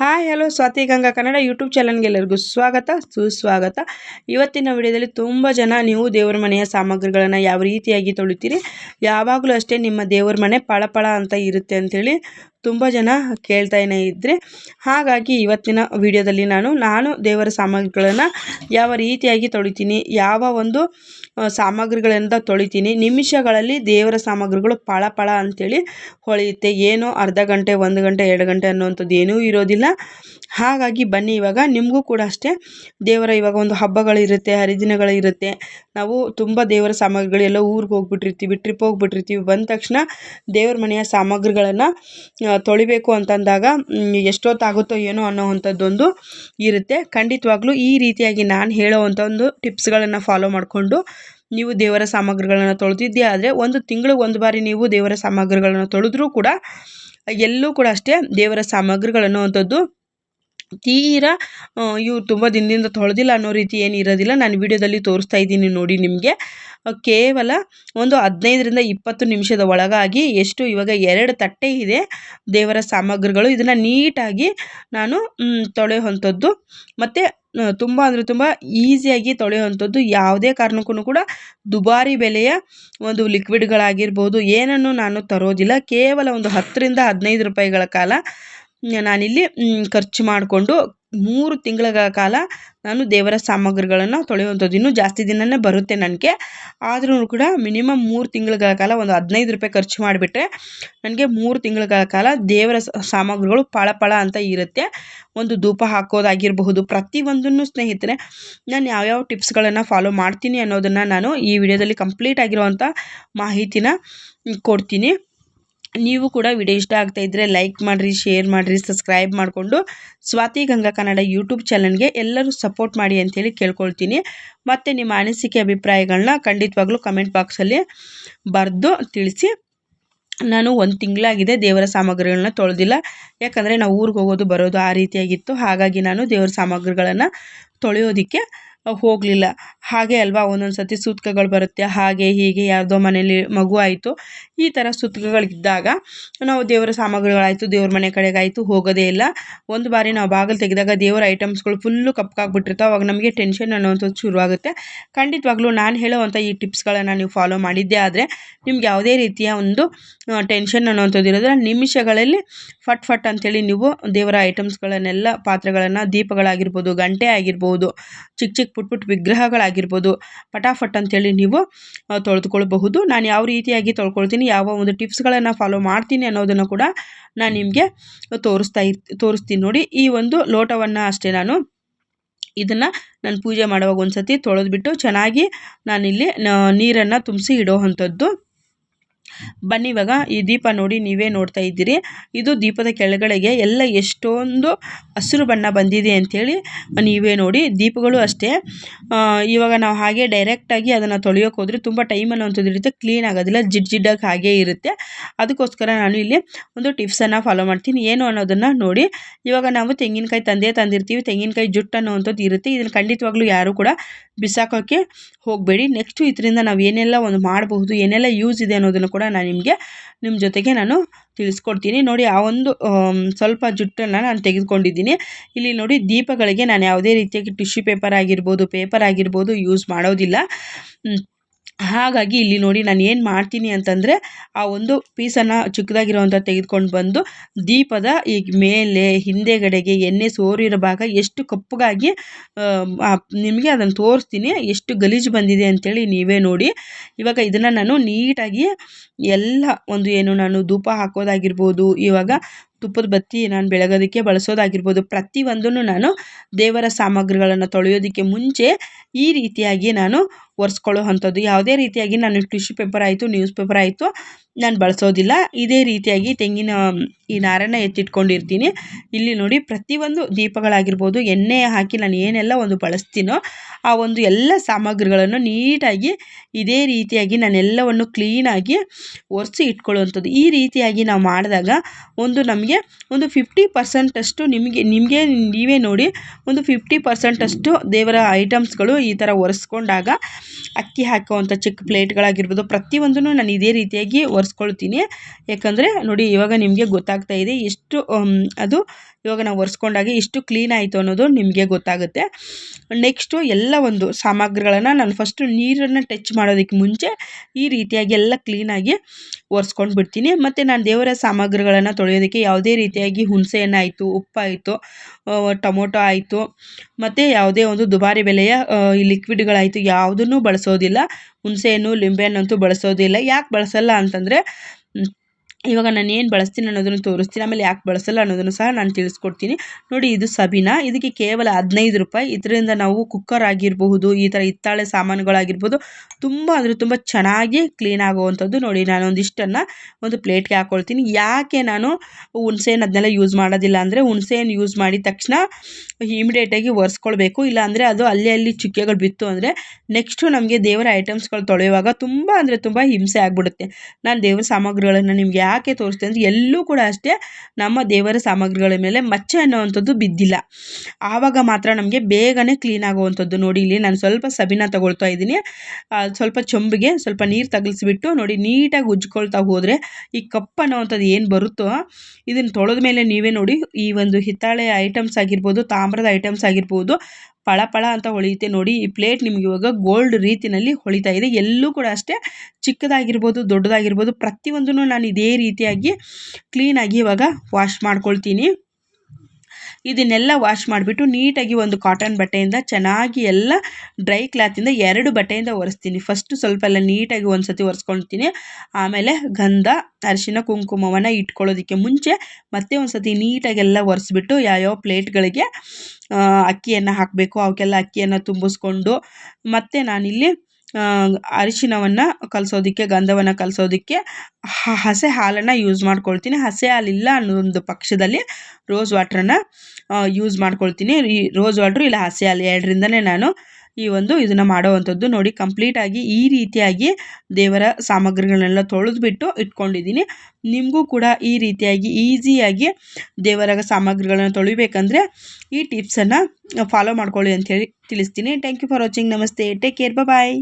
Hi, hello, Swati Ganga Kannada YouTube ಚಾನಲ್ಗೆ ಎಲ್ಲರಿಗೂ ಸ್ವಾಗತ, ಸುಸ್ವಾಗತ. ಇವತ್ತಿನ ವಿಡಿಯೋದಲ್ಲಿ ತುಂಬ ಜನ ನೀವು ದೇವರ ಮನೆಯ ಸಾಮಗ್ರಿಗಳನ್ನು ಯಾವ ರೀತಿಯಾಗಿ ತೊಳಿತೀರಿ, ಯಾವಾಗಲೂ ಅಷ್ಟೇ ನಿಮ್ಮ ದೇವರ ಮನೆ ಪಳಪಳ ಅಂತ ಇರುತ್ತೆ ಅಂಥೇಳಿ ತುಂಬ ಜನ ಕೇಳ್ತಾನೆ ಇದ್ದರೆ ಹಾಗಾಗಿ ಇವತ್ತಿನ ವಿಡಿಯೋದಲ್ಲಿ ನಾನು ನಾನು ದೇವರ ಸಾಮಗ್ರಿಗಳನ್ನು ಯಾವ ರೀತಿಯಾಗಿ ತೊಳಿತೀನಿ, ಯಾವ ಒಂದು ಸಾಮಗ್ರಿಗಳಿಂದ ತೊಳಿತೀನಿ, ನಿಮಿಷಗಳಲ್ಲಿ ದೇವರ ಸಾಮಗ್ರಿಗಳು ಪಳ ಪಳ ಅಂಥೇಳಿ ಹೊಳೆಯುತ್ತೆ. ಏನೋ ಅರ್ಧ ಗಂಟೆ, ಒಂದು ಗಂಟೆ, ಎರಡು ಗಂಟೆ ಅನ್ನುವಂಥದ್ದು ಏನೂ ಇರೋದಿಲ್ಲ. ಹಾಗಾಗಿ ಬನ್ನಿ ಇವಾಗ, ನಿಮಗೂ ಕೂಡ ಅಷ್ಟೇ. ದೇವರ ಇವಾಗ ಒಂದು ಹಬ್ಬಗಳಿರುತ್ತೆ, ಹರಿದಿನಗಳಿರುತ್ತೆ. ನಾವು ತುಂಬ ದೇವರ ಸಾಮಗ್ರಿಗಳೆಲ್ಲ ಊರಿಗೆ ಹೋಗ್ಬಿಟ್ಟಿರ್ತೀವಿ, ಟ್ರಿಪ್ ಹೋಗ್ಬಿಟ್ಟಿರ್ತೀವಿ. ಬಂದ ತಕ್ಷಣ ದೇವ್ರ ಮನೆಯ ಸಾಮಗ್ರಿಗಳನ್ನು ತೊಳಿಬೇಕು ಅಂತಂದಾಗ ಎಷ್ಟೊತ್ತಾಗುತ್ತೋ ಏನೋ ಅನ್ನೋವಂಥದ್ದೊಂದು ಇರುತ್ತೆ. ಖಂಡಿತವಾಗ್ಲೂ ಈ ರೀತಿಯಾಗಿ ನಾನು ಹೇಳೋವಂಥ ಒಂದು ಟಿಪ್ಸ್ಗಳನ್ನು ಫಾಲೋ ಮಾಡಿಕೊಂಡು ನೀವು ದೇವರ ಸಾಮಗ್ರಿಗಳನ್ನು ತೊಳೆದಿದ್ದೇ ಆದರೆ ಒಂದು ತಿಂಗಳಿಗೆ ಒಂದು ಬಾರಿ ನೀವು ದೇವರ ಸಾಮಗ್ರಿಗಳನ್ನು ತೊಳೆದ್ರೂ ಕೂಡ ಎಲ್ಲೂ ಕೂಡ ಅಷ್ಟೇ ದೇವರ ಸಾಮಗ್ರಿಗಳನ್ನು ಅನ್ನುವಂಥದ್ದು ತೀರಾ ಇವು ತುಂಬ ದಿನದಿಂದ ತೊಳೆದಿಲ್ಲ ಅನ್ನೋ ರೀತಿ ಏನು ಇರೋದಿಲ್ಲ. ನಾನು ವಿಡಿಯೋದಲ್ಲಿ ತೋರಿಸ್ತಾ ಇದ್ದೀನಿ ನೋಡಿ ನಿಮಗೆ. ಕೇವಲ ಒಂದು ಹದಿನೈದರಿಂದ ಇಪ್ಪತ್ತು ನಿಮಿಷದ ಒಳಗಾಗಿ ಎಷ್ಟು ಇವಾಗ ಎರಡು ತಟ್ಟೆ ಇದೆ ದೇವರ ಸಾಮಗ್ರಿಗಳು. ಇದನ್ನು ನೀಟಾಗಿ ನಾನು ತೊಳೆಯುವಂಥದ್ದು. ಮತ್ತು ತುಂಬ ಅಂದರೆ ತುಂಬ ಈಸಿಯಾಗಿ ತೊಳೆಯುವಂಥದ್ದು. ಯಾವುದೇ ಕಾರಣಕ್ಕೂ ಕೂಡ ದುಬಾರಿ ಬೆಲೆಯ ಒಂದು ಲಿಕ್ವಿಡ್ಗಳಾಗಿರ್ಬೋದು ಏನನ್ನು ನಾನು ತರೋದಿಲ್ಲ. ಕೇವಲ ಒಂದು ಹತ್ತರಿಂದ ಹದಿನೈದು ರೂಪಾಯಿಗಳ ಕಾಲ ನಾನಿಲ್ಲಿ ಖರ್ಚು ಮಾಡಿಕೊಂಡು ಮೂರು ತಿಂಗಳ ಕಾಲ ನಾನು ದೇವರ ಸಾಮಗ್ರಿಗಳನ್ನು ತೊಳೆಯುವಂಥದ್ದು ಇನ್ನೂ ಜಾಸ್ತಿ ದಿನವೇ ಬರುತ್ತೆ ನನಗೆ. ಆದ್ರೂ ಕೂಡ ಮಿನಿಮಮ್ ಮೂರು ತಿಂಗಳ ಕಾಲ ಒಂದು ಹದಿನೈದು ರೂಪಾಯಿ ಖರ್ಚು ಮಾಡಿಬಿಟ್ರೆ ನನಗೆ ಮೂರು ತಿಂಗಳ ಕಾಲ ದೇವರ ಸಾಮಗ್ರಿಗಳು ಪಳ ಪಳ ಅಂತ ಇರುತ್ತೆ. ಒಂದು ಧೂಪ ಹಾಕೋದಾಗಿರಬಹುದು, ಪ್ರತಿಯೊಂದನ್ನು ಸ್ನೇಹಿತರೆ, ನಾನು ಯಾವ್ಯಾವ ಟಿಪ್ಸ್ಗಳನ್ನು ಫಾಲೋ ಮಾಡ್ತೀನಿ ಅನ್ನೋದನ್ನು ನಾನು ಈ ವಿಡಿಯೋದಲ್ಲಿ ಕಂಪ್ಲೀಟ್ ಆಗಿರುವಂಥ ಮಾಹಿತಿನ ಕೊಡ್ತೀನಿ. ನೀವು ಕೂಡ ವಿಡಿಯೋ ಇಷ್ಟ ಆಗ್ತಾ ಇದ್ದರೆ ಲೈಕ್ ಮಾಡಿರಿ ಶೇರ್ ಮಾಡಿರಿ ಸಬ್ಸ್ಕ್ರೈಬ್ ಮಾಡಿಕೊಂಡು ಸ್ವಾತಿ ಗಂಗಾ ಕನ್ನಡ ಯೂಟ್ಯೂಬ್ ಚಾನಲ್ಗೆ ಎಲ್ಲರೂ ಸಪೋರ್ಟ್ ಮಾಡಿ ಅಂತೇಳಿ ಕೇಳ್ಕೊಳ್ತೀನಿ. ಮತ್ತು ನಿಮ್ಮ ಅನಿಸಿಕೆ ಅಭಿಪ್ರಾಯಗಳನ್ನ ಖಂಡಿತವಾಗ್ಲೂ ಕಮೆಂಟ್ ಬಾಕ್ಸಲ್ಲಿ ಬರೆದು ತಿಳಿಸಿ. ನಾನು ಒಂದು ತಿಂಗಳಾಗಿದೆ ದೇವರ ಸಾಮಗ್ರಿಗಳನ್ನ ತೊಳೆದಿಲ್ಲ. ಯಾಕಂದರೆ ನಾವು ಊರಿಗೆ ಹೋಗೋದು ಬರೋದು ಆ ರೀತಿಯಾಗಿತ್ತು. ಹಾಗಾಗಿ ನಾನು ದೇವರ ಸಾಮಗ್ರಿಗಳನ್ನು ತೊಳೆಯೋದಕ್ಕೆ ಹೋಗಲಿಲ್ಲ. ಹಾಗೆ ಅಲ್ವಾ ಒಂದೊಂದು ಸತಿ ಸೂತಕಗಳು ಬರುತ್ತೆ. ಹಾಗೆ, ಹೀಗೆ ಯಾವುದೋ ಮನೇಲಿ ಮಗು ಆಯಿತು. ಈ ಥರ ಸೂತಕಗಳಿದ್ದಾಗ ನಾವು ದೇವರ ಸಾಮಗ್ರಿಗಳಾಯಿತು, ದೇವ್ರ ಮನೆ ಕಡೆಗಾಯಿತು, ಹೋಗೋದೇ ಇಲ್ಲ. ಒಂದು ಬಾರಿ ನಾವು ಬಾಗಿಲು ತೆಗೆದಾಗ ದೇವರ ಐಟಮ್ಸ್ಗಳು ಫುಲ್ಲು ಕಪ್ಪಾಗ್ಬಿಟ್ಟಿರ್ತಾವೆ. ಅವಾಗ ನಮಗೆ ಟೆನ್ಷನ್ ಅನ್ನೋವಂಥದ್ದು ಶುರುವಾಗುತ್ತೆ. ಖಂಡಿತವಾಗ್ಲೂ ನಾನು ಹೇಳೋವಂಥ ಈ ಟಿಪ್ಸ್ಗಳನ್ನು ನೀವು ಫಾಲೋ ಮಾಡಿದ್ದೇ ಆದರೆ ನಿಮ್ಗೆ ಯಾವುದೇ ರೀತಿಯ ಒಂದು ಟೆನ್ಷನ್ ಅನ್ನೋವಂಥದ್ದು ಇರೋದ್ರೆ ನಿಮಿಷಗಳಲ್ಲಿ ಫಟ್ ಫಟ್ ಅಂಥೇಳಿ ನೀವು ದೇವರ ಐಟಮ್ಸ್ಗಳನ್ನೆಲ್ಲ, ಪಾತ್ರೆಗಳನ್ನು ದೀಪಗಳಾಗಿರ್ಬೋದು, ಗಂಟೆ ಆಗಿರ್ಬೋದು, ಚಿಕ್ಕ ಚಿಕ್ಕ ಪುಟ್ ಪುಟ್ಟ ವಿಗ್ರಹಗಳಾಗಿರ್ಬೋದು, ಪಟಾಫಟ್ ಅಂತೇಳಿ ನೀವು ತೊಳೆದುಕೊಳ್ಬಹುದು. ನಾನು ಯಾವ ರೀತಿಯಾಗಿ ತೊಳ್ಕೊಳ್ತೀನಿ, ಯಾವ ಒಂದು ಟಿಪ್ಸ್ಗಳನ್ನು ಫಾಲೋ ಮಾಡ್ತೀನಿ ಅನ್ನೋದನ್ನು ಕೂಡ ನಾನು ನಿಮಗೆ ತೋರಿಸ್ತಾ ತೋರಿಸ್ತೀನಿ ನೋಡಿ. ಈ ಒಂದು ಲೋಟವನ್ನು ಅಷ್ಟೇ ನಾನು ಇದನ್ನು ನಾನು ಪೂಜೆ ಮಾಡುವಾಗ ಒಂದು ಸತಿ ತೊಳೆದ್ಬಿಟ್ಟು ಚೆನ್ನಾಗಿ ನಾನಿಲ್ಲಿ ನೀರನ್ನು ತುಂಬಿಸಿ ಇಡೋ ಅಂಥದ್ದು. ಬನ್ನಿ, ಇವಾಗ ಈ ದೀಪ ನೋಡಿ ನೀವೇ ನೋಡ್ತಾ ಇದ್ದೀರಿ. ಇದು ದೀಪದ ಕೆಳಗಡೆಗೆ ಎಲ್ಲ ಎಷ್ಟೊಂದು ಹಸಿರು ಬಣ್ಣ ಬಂದಿದೆ ಅಂಥೇಳಿ ನೀವೇ ನೋಡಿ. ದೀಪಗಳು ಅಷ್ಟೇ. ಇವಾಗ ನಾವು ಹಾಗೆ ಡೈರೆಕ್ಟಾಗಿ ಅದನ್ನು ತೊಳೆಯೋಕೆ ಹೋದರೆ ತುಂಬ ಟೈಮ್ ಅನ್ನೋವಂಥದ್ದು ಇರುತ್ತೆ ಕ್ಲೀನ್ ಆಗೋದಿಲ್ಲ, ಜಿಡ್ ಜಿಡ್ಡಾಗಿ ಹಾಗೇ ಇರುತ್ತೆ. ಅದಕ್ಕೋಸ್ಕರ ನಾನು ಇಲ್ಲಿ ಒಂದು ಟಿಪ್ಸನ್ನು ಫಾಲೋ ಮಾಡ್ತೀನಿ. ಏನು ಅನ್ನೋದನ್ನು ನೋಡಿ. ಇವಾಗ ನಾವು ತೆಂಗಿನಕಾಯಿ ತಂದೆ ತಂದಿರ್ತೀವಿ. ತೆಂಗಿನಕಾಯಿ ಜುಟ್ಟು ಅನ್ನೋವಂಥದ್ದು ಇರುತ್ತೆ. ಇದನ್ನು ಖಂಡಿತವಾಗ್ಲೂ ಯಾರು ಕೂಡ ಬಿಸಾಕೋಕ್ಕೆ ಹೋಗಬೇಡಿ. ನೆಕ್ಸ್ಟು ಇದರಿಂದ ನಾವು ಏನೆಲ್ಲ ಒಂದು ಮಾಡಬಹುದು, ಏನೆಲ್ಲ ಯೂಸ್ ಇದೆ ಅನ್ನೋದನ್ನು ಕೂಡ ನಾನು ನಿಮಗೆ ನಿಮ್ಮ ಜೊತೆಗೆ ನಾನು ತಿಳಿಸ್ಕೊಡ್ತೀನಿ. ನೋಡಿ, ಆ ಒಂದು ಸ್ವಲ್ಪ ಜುಟ್ಟನ್ನು ನಾನು ತೆಗೆದುಕೊಂಡಿದ್ದೀನಿ. ಇಲ್ಲಿ ನೋಡಿ, ದೀಪಗಳಿಗೆ ನಾನು ಯಾವುದೇ ರೀತಿಯಾಗಿ ಟಿಶ್ಯೂ ಪೇಪರ್ ಆಗಿರ್ಬೋದು ಪೇಪರ್ ಆಗಿರ್ಬೋದು ಯೂಸ್ ಮಾಡೋದಿಲ್ಲ. ಹಾಗಾಗಿ ಇಲ್ಲಿ ನೋಡಿ ನಾನು ಏನು ಮಾಡ್ತೀನಿ ಅಂತಂದರೆ ಆ ಒಂದು ಪೀಸನ್ನು ಚಿಕ್ಕದಾಗಿರೋವಂಥ ತೆಗೆದುಕೊಂಡು ಬಂದು ದೀಪದ ಈಗ ಮೇಲೆ ಹಿಂದೆಗಡೆಗೆ ಎಣ್ಣೆ ಸೋರಿರೋ ಭಾಗ ಎಷ್ಟು ಕಪ್ಪಗಾಗಿ ನಿಮಗೆ ಅದನ್ನು ತೋರಿಸ್ತೀನಿ. ಎಷ್ಟು ಗಲೀಜು ಬಂದಿದೆ ಅಂಥೇಳಿ ನೀವೇ ನೋಡಿ. ಇವಾಗ ಇದನ್ನು ನಾನು ನೀಟಾಗಿ ಎಲ್ಲ ಒಂದು ಏನು ನಾನು ಧೂಪ ಹಾಕೋದಾಗಿರ್ಬೋದು, ಇವಾಗ ತುಪ್ಪದ ಬತ್ತಿ ನಾನು ಬೆಳಗೋದಕ್ಕೆ ಬಳಸೋದಾಗಿರ್ಬೋದು, ಪ್ರತಿಯೊಂದನ್ನು ನಾನು ದೇವರ ಸಾಮಗ್ರಿಗಳನ್ನು ತೊಳೆಯೋದಕ್ಕೆ ಮುಂಚೆ ಈ ರೀತಿಯಾಗಿ ನಾನು ಒರೆಸ್ಕೊಳ್ಳೋ ಅಂಥದ್ದು. ಯಾವುದೇ ರೀತಿಯಾಗಿ ನಾನು ಟಿಶ್ಯೂ ಪೇಪರ್ ಆಯಿತು, ನ್ಯೂಸ್ ಪೇಪರ್ ಆಯಿತು, ನಾನು ಬಳಸೋದಿಲ್ಲ. ಇದೇ ರೀತಿಯಾಗಿ ತೆಂಗಿನ, ಈ ನಾರನ್ನು ಎತ್ತಿಟ್ಕೊಂಡಿರ್ತೀನಿ. ಇಲ್ಲಿ ನೋಡಿ, ಪ್ರತಿಯೊಂದು ದೀಪಗಳಾಗಿರ್ಬೋದು, ಎಣ್ಣೆ ಹಾಕಿ ನಾನು ಏನೆಲ್ಲ ಒಂದು ಬಳಸ್ತೀನೋ, ಆ ಒಂದು ಎಲ್ಲ ಸಾಮಗ್ರಿಗಳನ್ನು ನೀಟಾಗಿ, ಇದೇ ರೀತಿಯಾಗಿ ನಾನೆಲ್ಲವನ್ನು ಕ್ಲೀನಾಗಿ ಒರೆಸಿ ಇಟ್ಕೊಳ್ಳುವಂಥದ್ದು. ಈ ರೀತಿಯಾಗಿ ನಾವು ಮಾಡಿದಾಗ ಒಂದು ನಮಗೆ ಒಂದು ಫಿಫ್ಟಿ ಪರ್ಸೆಂಟಷ್ಟು ನಿಮಗೆ ನಿಮಗೆ ನೀವೇ ನೋಡಿ, ಒಂದು ಫಿಫ್ಟಿ ಪರ್ಸೆಂಟಷ್ಟು ದೇವರ ಐಟಮ್ಸ್ಗಳು ಈ ಥರ ಒರೆಸ್ಕೊಂಡಾಗ ಅಕ್ಕಿ ಹಾಕುವಂಥ ಚಿಕ್ಕ ಪ್ಲೇಟ್ಗಳಾಗಿರ್ಬೋದು, ಪ್ರತಿಯೊಂದನ್ನು ನಾನು ಇದೇ ರೀತಿಯಾಗಿ ಒರೆಸ್ಕೊಳ್ತೀನಿ. ಯಾಕಂದರೆ ನೋಡಿ, ಇವಾಗ ನಿಮಗೆ ಗೊತ್ತಾಗ್ತಾ ಇದೆ ಎಷ್ಟು ಅದು ಇವಾಗ ನಾವು ಒರೆಸ್ಕೊಂಡಾಗ ಎಷ್ಟು ಕ್ಲೀನ್ ಆಯಿತು ಅನ್ನೋದು ನಿಮಗೆ ಗೊತ್ತಾಗುತ್ತೆ. ನೆಕ್ಸ್ಟು ಎಲ್ಲ ಒಂದು ಸಾಮಗ್ರಿಗಳನ್ನು ನಾನು ಫಸ್ಟು ನೀರನ್ನು ಟಚ್ ಮಾಡೋದಕ್ಕೆ ಮುಂಚೆ ಈ ರೀತಿಯಾಗಿ ಎಲ್ಲ ಕ್ಲೀನಾಗಿ ಒರೆಸ್ಕೊಂಡು ಬಿಡ್ತೀನಿ. ಮತ್ತು ನಾನು ದೇವರ ಸಾಮಗ್ರಿಗಳನ್ನು ತೊಳೆಯೋದಕ್ಕೆ ಯಾವುದೇ ರೀತಿಯಾಗಿ ಹುಣಸೆಹಣ್ಣಾಯಿತು ಉಪ್ಪಾಯಿತು ಟೊಮೊಟೊ ಆಯಿತು, ಮತ್ತು ಯಾವುದೇ ಒಂದು ದುಬಾರಿ ಬೆಲೆಯ ಈ ಲಿಕ್ವಿಡ್ಗಳಾಯಿತು ಯಾವುದನ್ನು ಬಳಸೋದಿಲ್ಲ. ಹುಣಸೆಹಣ್ಣು, ಲಿಂಬೆಹಣ್ಣಂತೂ ಬಳಸೋದಿಲ್ಲ. ಯಾಕೆ ಬಳಸಲ್ಲ ಅಂತಂದರೆ ಇವಾಗ ನಾನು ಏನು ಬಳಸ್ತೀನಿ ಅನ್ನೋದನ್ನು ತೋರಿಸ್ತೀನಿ. ಆಮೇಲೆ ಯಾಕೆ ಬಳಸಲ್ಲ ಅನ್ನೋದನ್ನು ಸಹ ನಾನು ತಿಳಿಸ್ಕೊಡ್ತೀನಿ. ನೋಡಿ, ಇದು ಸಬೀನಾ. ಇದಕ್ಕೆ ಕೇವಲ ಹದಿನೈದು ರೂಪಾಯಿ. ಇದರಿಂದ ನಾವು ಕುಕ್ಕರ್ ಆಗಿರಬಹುದು, ಈ ಥರ ಹಿತ್ತಾಳೆ ಸಾಮಾನುಗಳಾಗಿರ್ಬೋದು, ತುಂಬ ಅಂದರೆ ತುಂಬ ಚೆನ್ನಾಗಿ ಕ್ಲೀನ್ ಆಗುವಂಥದ್ದು ನೋಡಿ. ನಾನು ಒಂದಿಷ್ಟನ್ನು ಒಂದು ಪ್ಲೇಟ್ಗೆ ಹಾಕ್ಕೊಳ್ತೀನಿ ಯಾಕೆ ನಾನು ಹುಣಸೆಹಣ್ಣು ಅದನ್ನೆಲ್ಲ ಯೂಸ್ ಮಾಡೋದಿಲ್ಲ ಅಂದರೆ, ಹುಣಸೆಹಣ್ಣು ಯೂಸ್ ಮಾಡಿದ ತಕ್ಷಣ ಇಮಿಡಿಯೇಟಾಗಿ ಒರೆಸ್ಕೊಳ್ಬೇಕು. ಇಲ್ಲ ಅಂದರೆ ಅದು ಅಲ್ಲಿ ಅಲ್ಲಿ ಚುಕ್ಕೆಗಳು ಬಿತ್ತು ಅಂದರೆ ನೆಕ್ಸ್ಟು ನಮಗೆ ದೇವರ ಐಟಮ್ಸ್ಗಳು ತೊಳೆಯುವಾಗ ತುಂಬ ಅಂದರೆ ತುಂಬ ಹಿಂಸೆ ಆಗಿಬಿಡುತ್ತೆ. ನಾನು ದೇವರ ಸಾಮಗ್ರಿಗಳನ್ನು ನಿಮ್ಗೆ ಯಾಕೆ ತೋರಿಸ್ತೀನಿ ಅಂದರೆ ಎಲ್ಲೂ ಕೂಡ ಅಷ್ಟೇ ನಮ್ಮ ದೇವರ ಸಾಮಗ್ರಿಗಳ ಮೇಲೆ ಮಚ್ಚೆ ಅನ್ನೋವಂಥದ್ದು ಬಿದ್ದಿಲ್ಲ. ಆವಾಗ ಮಾತ್ರ ನಮಗೆ ಬೇಗನೆ ಕ್ಲೀನ್ ಆಗುವಂಥದ್ದು ನೋಡಿ. ಇಲ್ಲಿ ನಾನು ಸ್ವಲ್ಪ ಸಬೀನ ತಗೊಳ್ತಾ ಇದ್ದೀನಿ. ಸ್ವಲ್ಪ ಚೊಂಬಿಗೆ ಸ್ವಲ್ಪ ನೀರು ತಗಲಿಸ್ಬಿಟ್ಟು ನೋಡಿ, ನೀಟಾಗಿ ಉಜ್ಕೊಳ್ತಾ ಹೋದರೆ ಈ ಕಪ್ಪ ಅನ್ನೋವಂಥದ್ದು ಏನು ಬರುತ್ತೋ, ಇದನ್ನು ತೊಳೆದ ಮೇಲೆ ನೀವೇ ನೋಡಿ. ಈ ಒಂದು ಹಿತ್ತಾಳೆ ಐಟಮ್ಸ್ ಆಗಿರ್ಬೋದು ತಾಮ್ರದ ಐಟಮ್ಸ್ ಆಗಿರ್ಬೋದು. ಪಳ ಪಳ ಅಂತ ಹೊಳೆಯುತ್ತೆ ನೋಡಿ. ಈ ಪ್ಲೇಟ್ ನಿಮ್ಗೆ ಇವಾಗ ಗೋಲ್ಡ್ ರೀತಿಯಲ್ಲಿ ಹೊಳಿತಾ ಇದೆ. ಎಲ್ಲೂ ಕೂಡ ಅಷ್ಟೇ ಚಿಕ್ಕದಾಗಿರ್ಬೋದು, ದೊಡ್ಡದಾಗಿರ್ಬೋದು ಪ್ರತಿಯೊಂದನ್ನು ನಾನು ಇದೇ ರೀತಿಯಾಗಿ ಕ್ಲೀನಾಗಿ ಇವಾಗ ವಾಶ್ ಮಾಡ್ಕೊಳ್ತೀನಿ. ಇದನ್ನೆಲ್ಲ ವಾಶ್ ಮಾಡಿಬಿಟ್ಟು ನೀಟಾಗಿ ಒಂದು ಕಾಟನ್ ಬಟ್ಟೆಯಿಂದ ಚೆನ್ನಾಗಿ ಎಲ್ಲ ಡ್ರೈ ಕ್ಲಾತಿಂದ ಎರಡು ಬಟ್ಟೆಯಿಂದ ಒರೆಸ್ತೀನಿ. ಫಸ್ಟು ಸ್ವಲ್ಪ ಎಲ್ಲ ನೀಟಾಗಿ ಒಂದು ಸತಿ ಒರೆಸ್ಕೊಳ್ತೀನಿ ಆಮೇಲೆ ಗಂಧ, ಅರಿಶಿನ, ಕುಂಕುಮವನ್ನು ಇಟ್ಕೊಳ್ಳೋದಕ್ಕೆ ಮುಂಚೆ ಮತ್ತೆ ಒಂದು ಸತಿ ನೀಟಾಗೆಲ್ಲ ಒರೆಸ್ಬಿಟ್ಟು ಯಾವ್ಯಾವ ಪ್ಲೇಟ್ಗಳಿಗೆ ಅಕ್ಕಿಯನ್ನು ಹಾಕಬೇಕು, ಅವಕ್ಕೆಲ್ಲ ಅಕ್ಕಿಯನ್ನು ತುಂಬಿಸ್ಕೊಂಡು ಮತ್ತು ನಾನಿಲ್ಲಿ ಅರಿಶಿನವನ್ನು ಕಲಸೋದಕ್ಕೆ, ಗಂಧವನ್ನು ಕಲಸೋದಕ್ಕೆ ಹಸೆ ಹಾಲನ್ನು ಯೂಸ್ ಮಾಡ್ಕೊಳ್ತೀನಿ. ಹಸೆ ಹಾಲಿಲ್ಲ ಅನ್ನೋ ಒಂದು ಪಕ್ಷದಲ್ಲಿ ರೋಸ್ ವಾಟ್ರನ್ನು ಯೂಸ್ ಮಾಡ್ಕೊಳ್ತೀನಿ. ಈ ರೋಸ್ ವಾಟ್ರು ಇಲ್ಲ ಹಸೆ ಹಾಲು ಎರಡರಿಂದನೇ ನಾನು ಈ ಒಂದು ಇದನ್ನು ಮಾಡೋವಂಥದ್ದು. ನೋಡಿ ಕಂಪ್ಲೀಟಾಗಿ ಈ ರೀತಿಯಾಗಿ ದೇವರ ಸಾಮಗ್ರಿಗಳನ್ನೆಲ್ಲ ತೊಳೆದ್ಬಿಟ್ಟು ಇಟ್ಕೊಂಡಿದ್ದೀನಿ. ನಿಮಗೂ ಕೂಡ ಈ ರೀತಿಯಾಗಿ ಈಸಿಯಾಗಿ ದೇವರ ಸಾಮಗ್ರಿಗಳನ್ನು ತೊಳಿಬೇಕಂದ್ರೆ ಈ ಟಿಪ್ಸನ್ನು ಫಾಲೋ ಮಾಡ್ಕೊಳ್ಳಿ ಅಂಥೇಳಿ ತಿಳಿಸ್ತೀನಿ. ಥ್ಯಾಂಕ್ ಯು ಫಾರ್ ವಾಚಿಂಗ್ ನಮಸ್ತೆ. Take care bye